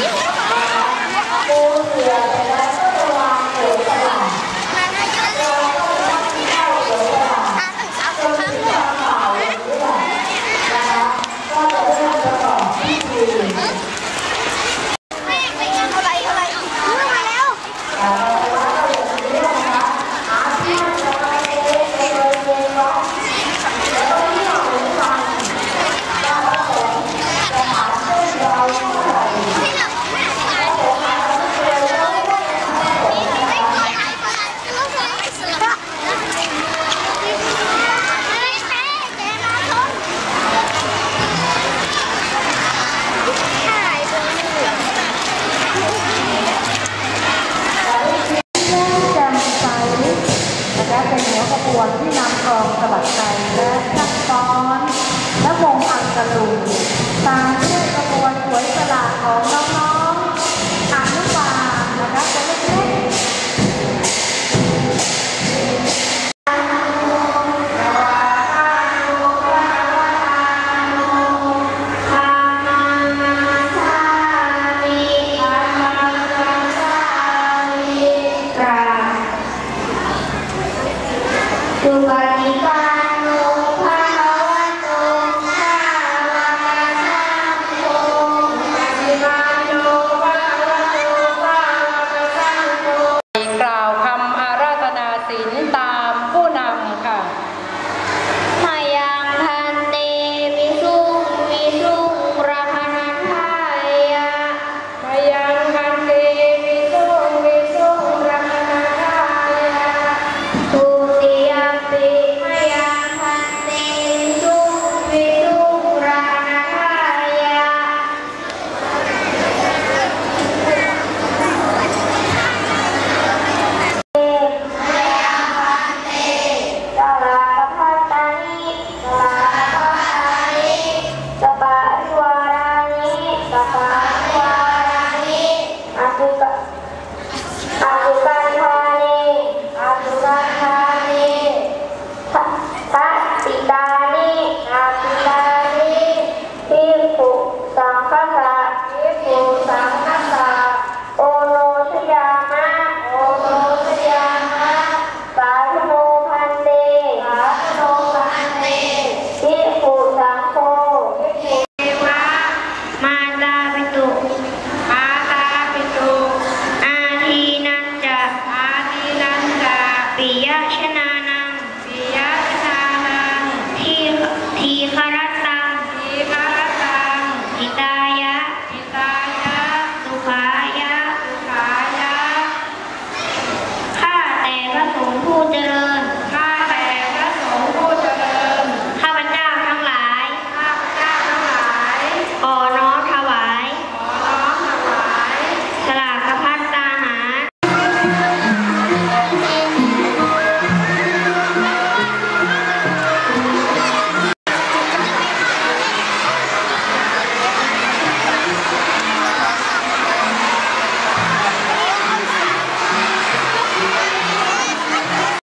นี่ไง ลุงตามด้วยกระบวนหวยสลาของน้องๆอนุบาลนะคะจะเล็กดูการนี้ก็ ติยะชะนั้น